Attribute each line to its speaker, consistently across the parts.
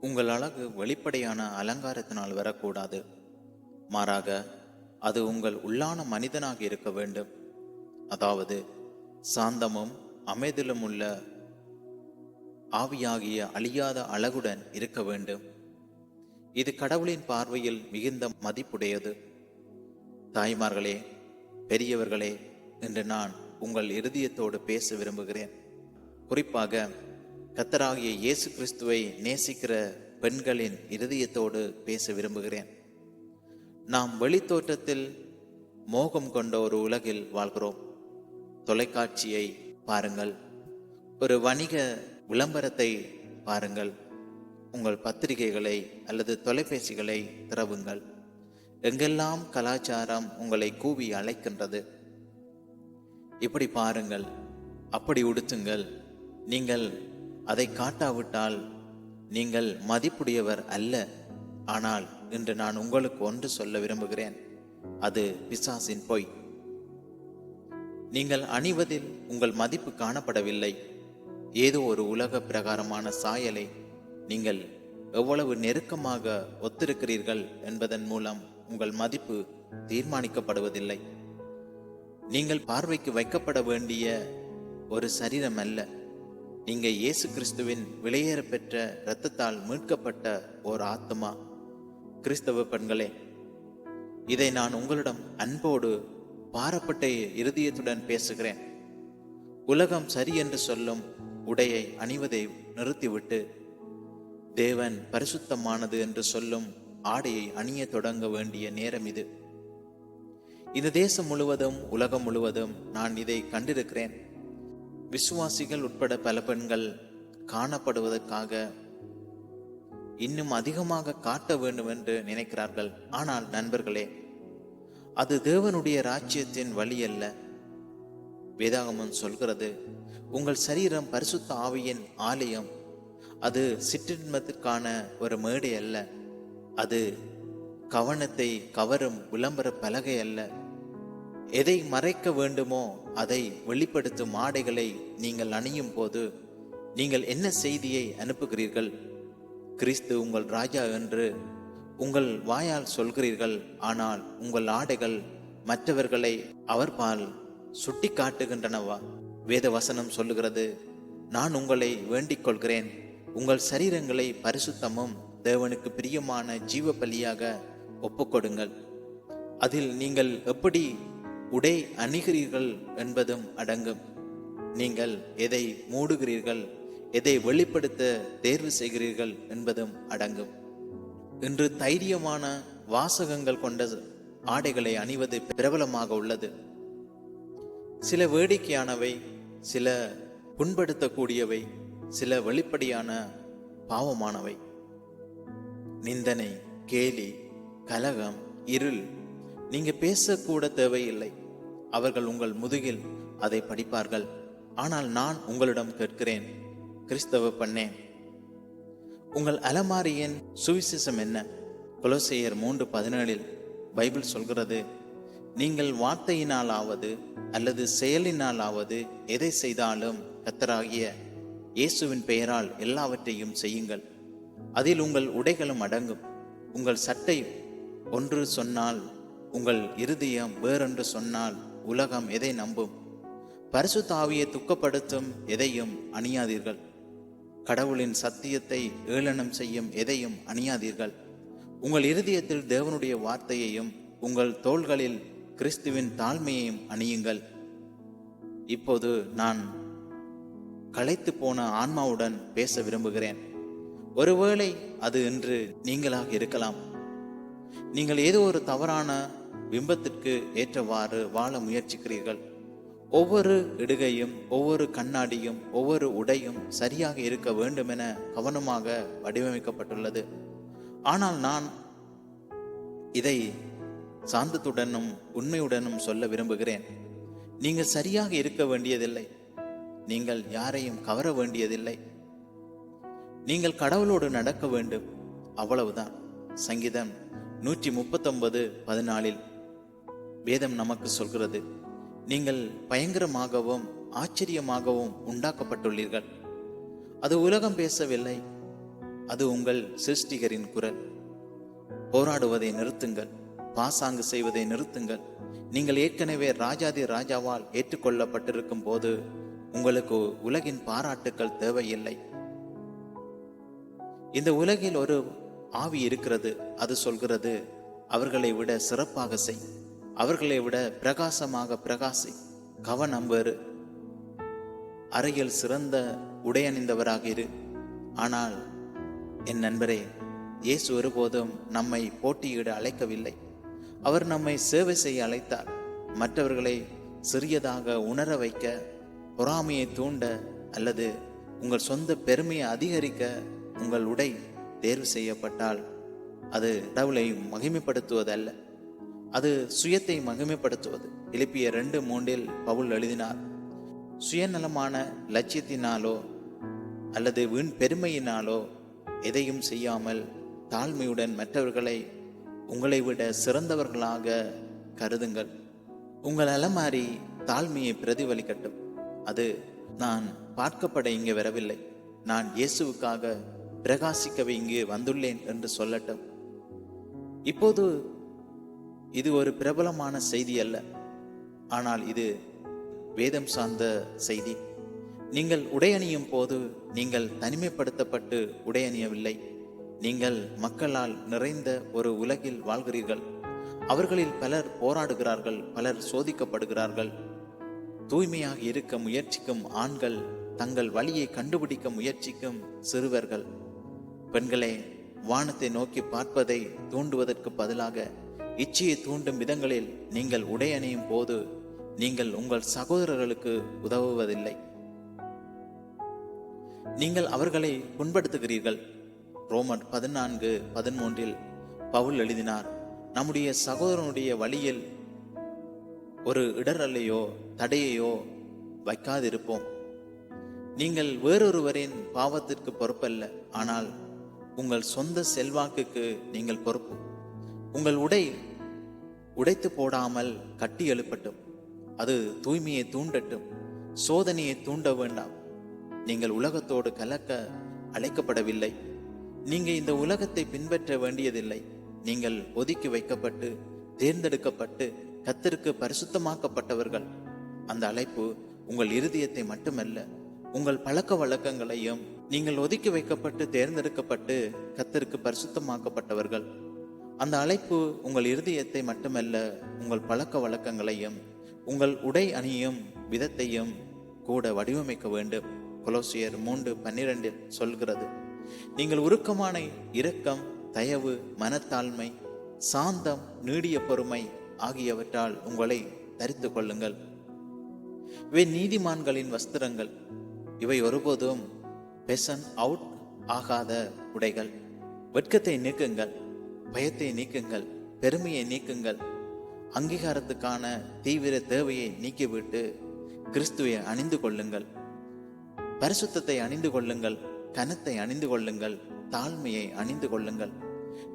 Speaker 1: உங்கள் அழகு வெளிப்படையான அலங்காரத்தினால் வரக்கூடாது. மாறாக அது உங்கள் உள்ளான மனிதனாக இருக்க வேண்டும். அதாவது சாந்தமும் அமைதிலும் உள்ள ஆவியாகிய அழியாத அழகுடன் இருக்க வேண்டும். இது கடவுளின் பார்வையில் மிகுந்த மதிப்புடையது. தாய்மார்களே பெரியவர்களே என்று நான் உங்கள் இருதயத்தோடு பேச விரும்புகிறேன். குறிப்பாக கத்தராகிய இயேசு கிறிஸ்துவை நேசிக்கிற பெண்களின் இருதயத்தோடு பேச விரும்புகிறேன். நாம் வெளித்தோற்றத்தில் மோகம் கொண்ட ஒரு உலகில் வாழ்கிறோம். தொலைக்காட்சியை பாருங்கள். ஒரு வணிக விளம்பரத்தை பாருங்கள். உங்கள் பத்திரிகைகளை அல்லது தொலைபேசிகளை திறவுங்கள். எங்கெல்லாம் கலாச்சாரம் உங்களை கூவி அழைக்கின்றது? இப்படி பாருங்கள். அப்படி உடுத்துங்கள். நீங்கள் அதை காட்டாவிட்டால் நீங்கள் மதிப்புடையவர் அல்ல. ஆனால் இன்று நான் உங்களுக்கு ஒன்று சொல்ல விரும்புகிறேன். அது பிசாசின் பொய். நீங்கள் அணிவதில் உங்கள் மதிப்பு காணப்படவில்லை. ஏதோ ஒரு உலக பிரகாரமான சாயலை நீங்கள் எவ்வளவு நெருக்கமாக ஒத்திருக்கிறீர்கள் என்பதன் மூலம் உங்கள் மதிப்பு தீர்மானிக்கப்படுவதில்லை. நீங்கள் பார்வைக்கு வைக்கப்பட வேண்டிய ஒரு சரீரம் அல்ல. நீங்க இயேசு கிறிஸ்துவின் விலையேற பெற்ற இரத்தத்தால் மீட்கப்பட்ட ஓர் ஆத்மா கிறிஸ்தவ பெண்களே இதை நான் உங்களிடம் அன்போடு பாரப்பட்ட இருதயத்துடன் பேசுகிறேன். உலகம் சரி என்று சொல்லும் உடையை அணிவதை நிறுத்திவிட்டு தேவன் பரிசுத்தமானது என்று சொல்லும் ஆடையை அணிய தொடங்க வேண்டிய நேரம் இது. இந்த தேசம் முழுவதும் உலகம் முழுவதும் நான் இதை கண்டிருக்கிறேன். விசுவாசிகள் உட்பட பல பெண்கள் காணப்படுவதற்காக இன்னும் அதிகமாக காட்ட வேண்டும் என்று நினைக்கிறார்கள். ஆனால் நண்பர்களே அது தேவனுடைய ராஜ்யத்தின் வழி அல்ல. வேதாகமன் சொல்கிறது உங்கள் சரீரம் பரிசுத்த ஆவியின் ஆலயம். அது சிற்றின்மத்திற்கான ஒரு மேடை அல்ல. அது கவனத்தை கவரும் விளம்பர பலகை அல்ல. எதை மறைக்க வேண்டுமோ அதை வெளிப்படுத்தும் ஆடைகளை நீங்கள் அணியும் போது நீங்கள் என்ன செய்தியை அனுப்புகிறீர்கள்? கிறிஸ்து உங்கள் ராஜா என்று உங்கள் வாயால் சொல்கிறீர்கள். ஆனால் உங்கள் ஆடைகள் மற்றவர்களை அவர்பால் சுட்டி காட்டுகின்றனவா வேத வசனம் சொல்லுகிறது நான் உங்களை வேண்டிக் கொள்கிறேன் உங்கள் சரீரங்களை பரிசுத்தமும் தேவனுக்கு பிரியமான ஜீவ பலியாக ஒப்புக்கொடுங்கள். அதில் நீங்கள் எப்படி உடை அணிகிறீர்கள் என்பதும் அடங்கும். நீங்கள் எதை மூடுகிறீர்கள் எதை வெளிப்படுத்த தேர்வு செய்கிறீர்கள் என்பதும் அடங்கும். இன்று தைரியமான வாசகங்கள் கொண்ட ஆடைகளை அணிவது பிரபலமாக உள்ளது. சில வேடிக்கையானவை சில புண்படுத்தக்கூடியவை சில வெளிப்படையான பாவமானவை. நிந்தனை கேலி கலகம் இருள் நீங்க பேசக்கூட தேவையில்லை. அவர்கள் உங்கள் முதுகில் அதை படிப்பார்கள். ஆனால் நான் உங்களிடம் கேட்கிறேன். கிறிஸ்தவ பண்ணேன் உங்கள் அலமாரியின் சுவிசேஷம் என்ன? கொலோசையர் மூன்று பதினேழில் பைபிள் சொல்கிறது நீங்கள் வார்த்தையினாலாவது அல்லது செயலினாலாவது எதை செய்தாலும் கத்தராகிய இயேசுவின் பெயரால் எல்லாவற்றையும் செய்யுங்கள். அதில் உங்கள் உடைகளும் அடங்கும். உங்கள் சட்டை ஒன்று சொன்னால் உங்கள் இருதயம் வேறென்று சொன்னால் உலகம் எதை நம்பும்? பரிசு தாவியை துக்கப்படுத்தும் எதையும் அணியாதீர்கள். கடவுளின் சத்தியத்தை ஏளனம் செய்யும் எதையும் அணியாதீர்கள். உங்கள் இருதயத்தில் தேவனுடைய வார்த்தையையும் உங்கள் தோள்களில் கிறிஸ்துவின் தாழ்மையையும் அணியுங்கள். இப்போது நான் களைத்து போன ஆன்மாவுடன் பேச விரும்புகிறேன். ஒருவேளை அது இன்று நீங்களாக இருக்கலாம். நீங்கள் ஏதோ ஒரு தவறான பிம்பத்திற்கு ஏற்றவாறு வாழ முயற்சிக்கிறீர்கள். ஒவ்வொரு இடுகையும் ஒவ்வொரு கண்ணாடியும் ஒவ்வொரு உடையும் சரியாக இருக்க வேண்டுமென கவனமாக வடிவமைக்கப்பட்டுள்ளது. ஆனால் நான் இதை சாந்தத்துடனும் உண்மையுடனும் சொல்ல விரும்புகிறேன். நீங்கள் சரியாக இருக்க வேண்டியதில்லை. நீங்கள் யாரையும் கவர வேண்டியதில்லை. நீங்கள் கடவுளோடு நடக்க வேண்டும். அவ்வளவுதான். சங்கீதம் நூற்றி முப்பத்தொன்பது பதினாலில் வேதம் நமக்கு சொல்கிறது நீங்கள் பயங்கரமாகவும் ஆச்சரியமாகவும் உண்டாக்கப்பட்டுள்ளீர்கள். அது உலகம் பேசவில்லை. அது உங்கள் சிருஷ்டிகரின் குரல். போராடுவதை நிறுத்துங்கள். பாசாங்கு செய்வதை நிறுத்துங்கள். நீங்கள் ஏற்கனவே ராஜாதி ராஜாவால் ஏற்றுக்கொள்ளப்பட்டிருக்கும் போது உங்களுக்கு உலகின் பாராட்டுக்கள் தேவையில்லை. இந்த உலகில் ஒரு ஆவி இருக்கிறது. அது சொல்கிறது அவர்களை விட சிறப்பாக செய். அவர்களை விட பிரகாசமாக பிரகாசி கவனம்பர் அறையில் சிறந்த உடையணிந்தவராக இரு ஆனால் என் நண்பரே இயேசு ஒருபோதும் நம்மை போட்டியிட அழைக்கவில்லை. அவர் நம்மை சேவை செய்ய அழைத்தார். மற்றவர்களை சிறியதாக உணர வைக்க பொறாமையை தூண்ட அல்லது உங்கள் சொந்த பெருமையை அதிகரிக்க உங்கள் உடை தேர்வு செய்யப்பட்டால் அது கடவுளை மகிமைப்படுத்துவதல்ல. அது சுயத்தை மகிமைப்படுத்துவது. எழுப்பிய ரெண்டு மூன்றில் பவுல் எழுதினார் சுயநலமான லட்சியத்தினாலோ அல்லது வீண் பெருமையினாலோ எதையும் செய்யாமல் தாழ்மையுடன் மற்றவர்களை உங்களை விட சிறந்தவர்களாக கருதுங்கள். உங்கள் அலமாரி தாழ்மையை பிரதிபலிக்கட்டும். அது நான் பார்க்கப்பட இங்கே வரவில்லை. நான் இயேசுவுக்காக பிரகாசிக்கவே இங்கே வந்துள்ளேன் என்று சொல்லட்டும். இப்போது இது ஒரு பிரபலமான செய்தி அல்ல. ஆனால் இது வேதம் சார்ந்த செய்தி. நீங்கள் உடையணியும் போது நீங்கள் தனிமைப்படுத்தப்பட்டு உடையணியவில்லை. நீங்கள் மக்களால் நிறைந்த ஒரு உலகில் வாழ்கிறீர்கள். அவர்களில் பலர் போராடுகிறார்கள் பலர் சோதிக்கப்படுகிறார்கள். தூய்மையாக இருக்க முயற்சிக்கும் ஆண்கள் தங்கள் வழியை கண்டுபிடிக்க முயற்சிக்கும் சிறுவர்கள். பெண்களே வானத்தை நோக்கி பார்ப்பதை தூண்டுவதற்கு பதிலாக இச்சையை தூண்டும் விதங்களில் நீங்கள் உடை அணியும் போது நீங்கள் உங்கள் சகோதரர்களுக்கு உதவுவதில்லை. நீங்கள் அவர்களை புண்படுத்துகிறீர்கள். ரோமன் பதினான்கு பதிமூன்றில் பவுல் எழுதினார் நம்முடைய சகோதரனுடைய வழியில் ஒரு இடரலையோ தடையையோ வைக்காதிருப்போம். நீங்கள் வேறொருவரின் பாவத்திற்கு பொறுப்பல்ல ஆனால் உங்கள் சொந்த செல்வாக்குக்கு நீங்கள் பொறுப்பு. உங்கள் உடை உடைத்து போடாமல் கட்டி எழுப்பட்டும். அது தூய்மையை தூண்டட்டும். சோதனையை தூண்ட வேண்டாம். நீங்கள் உலகத்தோடு கலக்க அழைக்கப்படவில்லை. நீங்க இந்த உலகத்தை பின்பற்ற வேண்டியதில்லை. நீங்கள் ஒதுக்கி வைக்கப்பட்டு தேர்ந்தெடுக்கப்பட்டு கத்திற்கு பரிசுத்தமாக்கப்பட்டவர்கள். அந்த அழைப்பு உங்கள் இருதயத்தை மட்டுமல்ல உங்கள் பழக்க வழக்கங்களையும் நீங்கள் ஒதுக்கி வைக்கப்பட்டு தேர்ந்தெடுக்கப்பட்டு கத்திற்கு பரிசுத்தமாக்கப்பட்டவர்கள். அந்த அழைப்பு உங்கள் இருதயத்தை மட்டுமல்ல உங்கள் பழக்க வழக்கங்களையும் உங்கள் உடை அணியும் விதத்தையும் கூட வடிவமைக்க வேண்டும். கொலோசியர் மூன்று பன்னிரெண்டில் சொல்கிறது நீங்கள் உருக்கமான இரக்கம் தயவு மனத்தாழ்மை சாந்தம் நீடிய பொறுமை ஆகியவற்றால் உங்களை தரித்து கொள்ளுங்கள். இவை நீதிமான்களின் வஸ்திரங்கள். இவை ஒருபோதும் பெசன் அவுட் ஆகாத உடைகள். வெட்கத்தை நீக்குங்கள். பயத்தை நீக்குங்கள் பெருமையை நீக்குங்கள். அங்கீகாரத்துக்கான தீவிர தேவையை நீக்கிவிட்டு கிறிஸ்துவை அணிந்து கொள்ளுங்கள். பரிசுத்தத்தை அணிந்து கொள்ளுங்கள் கனத்தை அணிந்து கொள்ளுங்கள் தாழ்மையை அணிந்து கொள்ளுங்கள்.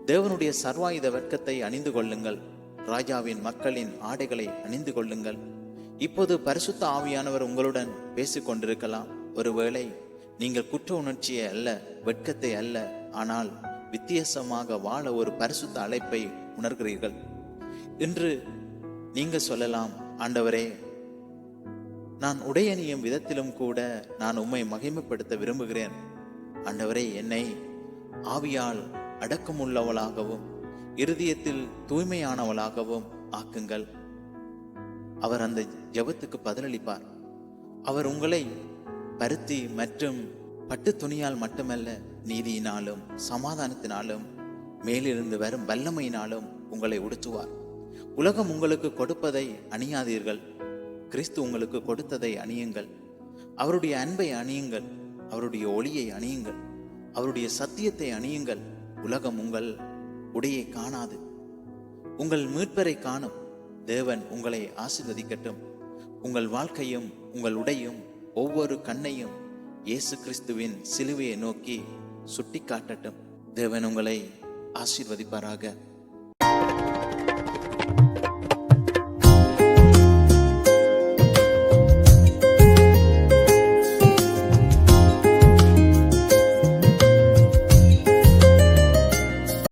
Speaker 1: தேவனுடைய சர்வாயுத வெட்கத்தை அணிந்து கொள்ளுங்கள். ராஜாவின் மக்களின் ஆடைகளை அணிந்து கொள்ளுங்கள். இப்போது பரிசுத்த ஆவியானவர் உங்களுடன் பேசிக்கொண்டிருக்கலாம். ஒருவேளை நீங்கள் குற்ற உணர்ச்சியை அல்ல வெட்கத்தை அல்ல ஆனால் வித்தியாசமாக வாழ ஒரு பரிசுத்த அழைப்பை உணர்கிறீர்கள். இன்று நீங்க சொல்லலாம் ஆண்டவரே நான் உடையணியும் விதத்திலும் கூட நான் உம்மை மகிமைப்படுத்த விரும்புகிறேன். ஆண்டவரே என்னை ஆவியால் அடக்கமுள்ளவளாகவும் இருதயத்தில் தூய்மையானவளாகவும் ஆக்குங்கள். அவர் அந்த ஜெபத்துக்கு பதிலளிப்பார். அவர் உங்களை பருத்தி மற்றும் பட்டு துணியால் மட்டுமல்ல நீதியினாலும் சமாதானத்தினாலும் மேலிருந்து வரும் வல்லமையினாலும் உங்களை உடுத்துவார். உலகம் உங்களுக்கு கொடுப்பதை அணியாதீர்கள். கிறிஸ்து உங்களுக்கு கொடுத்ததை அணியுங்கள். அவருடைய அன்பை அணியுங்கள். அவருடைய ஒளியை அணியுங்கள். அவருடைய சத்தியத்தை அணியுங்கள். உலகம் உங்கள் உடையை காணாது. உங்கள் மீட்பரை காணும். தேவன் உங்களை ஆசீர்வதிக்கட்டும். உங்கள் வாழ்க்கையும் உங்கள் உடையும் ஒவ்வொரு கண்ணையும் இயேசு கிறிஸ்துவின் சிலுவையை நோக்கி சுட்டி காட்டட்டும் தேவன் உங்களை ஆசீர்வதிப்பாராக.